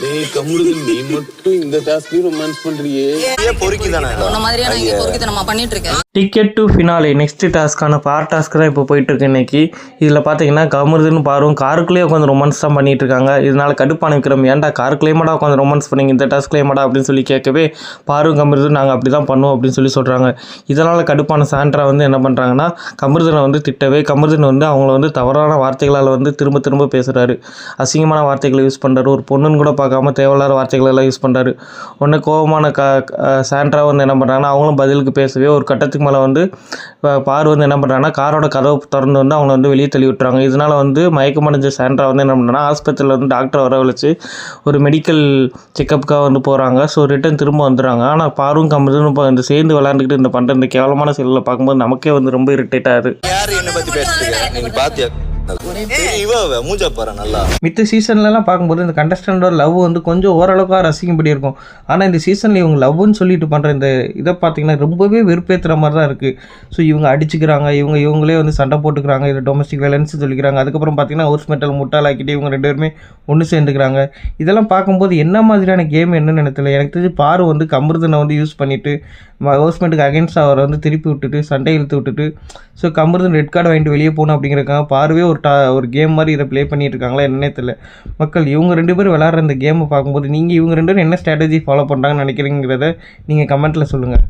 டேய் நீ மட்டும் இந்த டாஸ்க்லயும் ரொமான்ஸ் பண்றியே. பொறுக்கி தானே மாதிரியா நான் இங்க பண்ணிட்டு இருக்கேன். டிக்கெட் டு ஃபினாலே நெக்ஸ்ட் டாஸ்க்கான பார் டாஸ்க் தான் இப்போ போயிட்டுருக்கு இன்றைக்கி இன்னைக்கு. இதில் பார்த்தீங்கன்னா கமருதுன்னு பாரும் காருக்குள்ளேயே உட்காந்து ரொமான்ஸ் தான் பண்ணிகிட்டு இருக்காங்க இதனால் கடுப்பான விக்ரம் ஏன்டா காருக்குள்ளேயமாடா உட்காந்து ரொமான்ஸ் பண்ணிங்க? இந்த டாஸ்க்லேயமாடா அப்படின்னு சொல்லி கேட்கவே பாரும் கமருதும் நாங்கள் அப்படி தான் பண்ணுவோம் அப்படின்னு சொல்லி சொல்கிறாங்க இதனால் கடுப்பான சாண்ட்ரா வந்து என்ன பண்ணுறாங்கன்னா கமருதனை வந்து திட்டவே கமருதன் வந்து அவங்கள வந்து தவறான வார்த்தைகளால் வந்து திரும்ப திரும்ப பேசுகிறாரு அசிங்கமான வார்த்தைகளை யூஸ் பண்ணுறாரு ஒரு பொண்ணுன்னு கூட பார்க்காம தேவையில்லாத வார்த்தைகள் எல்லாம் யூஸ் பண்ணுறாரு ஒன்று கோபமான க க- சாண்ட்ரா வந்து என்ன பண்ணுறாங்கன்னா அவங்களும் பதிலுக்கு பேசவே ஒரு கட்டத்துக்கு மேலே வந்து பார் வந்து என்ன பண்ணுறாங்கன்னா காரோட கதவை திறந்து வந்து அவங்கள வந்து வெளியே தள்ளி விட்டுறாங்க. இதனால் வந்து மயக்கமடைஞ்ச சாண்ட்ரா வந்து என்ன பண்ணுறாங்கன்னா ஆஸ்பத்திரியில் வந்து டாக்டர் வரவழைச்சு ஒரு மெடிக்கல் செக்கப்புக்காக வந்து போகிறாங்க ஸோ ரிட்டன் திரும்ப வந்துடுறாங்க. ஆனால் பாரும் கம்பதுன்னு இப்போ இந்த சேர்ந்து விளாண்டுக்கிட்டு இந்த பண்ணுற இந்த கேவலமான செயலில் பார்க்கும்போது நமக்கே வந்து ரொம்ப இரிட்டேட் ஆகுது. யார் என்னை பற்றி பேசுறீங்க? பாத்தியா? நல்லா. மித்த சீசன்லலாம் பார்க்கும்போது இந்த கண்டஸ்டண்டோட லவ் வந்து கொஞ்சம் ஓரளவுக்காக ரசிக்கும்படி இருக்கும். ஆனால் இந்த சீசனில் இவங்க லவ்னு சொல்லிட்டு பண்ணுற இந்த இதை பார்த்தீங்கன்னா ரொம்பவே வெறுப்பேற்றுற மாதிரி தான் இருக்குது ஸோ இவங்க அடிச்சுக்கிறாங்க இவங்க இவங்களே வந்து சண்டை போட்டுக்கிறாங்க இது டொமஸ்டிக் வேலன்ஸ் சொல்லிக்கிறாங்க. அதுக்கப்புறம் பார்த்தீங்கன்னா ஹவுஸ் மெட்டல் முட்டாளாக்கிட்டு இவங்க ரெண்டு பேருமே ஒன்று சேர்ந்துக்கிறாங்க. இதெல்லாம் பார்க்கும்போது என்ன மாதிரியான கேம் என்னன்னு நினைத்தல எனக்கு தெரிஞ்சு பாரு வந்து கமிர்தனை வந்து யூஸ் பண்ணிவிட்டு ஹவுஸ்மெண்ட்டுக்கு அகேன்ஸ்ட் அவரை வந்து திருப்பி விட்டுட்டு சண்டை இழுத்து விட்டுட்டு ஸோ கமிர்தன் ரெட் கார்டு வாங்கிட்டு வெளியே போகணும் அப்படிங்கிறக்காக பார்வே ஒரு டா ஒரு கேம் மாதிரி இதை ப்ளே பண்ணிட்டு இருக்காங்களா என்னன்னே தெரியல. மக்கள் இவங்க ரெண்டு பேரும் விளாட்ற இந்த கேமை பார்க்கும்போது நீங்கள் இவங்க ரெண்டு பேரும் என்ன ஸ்ட்ராட்டஜி ஃபாலோ பண்ணுறாங்கன்னு நினைக்கிறீங்கிறத நீங்கள் கமெண்ட்டில் சொல்லுங்கள்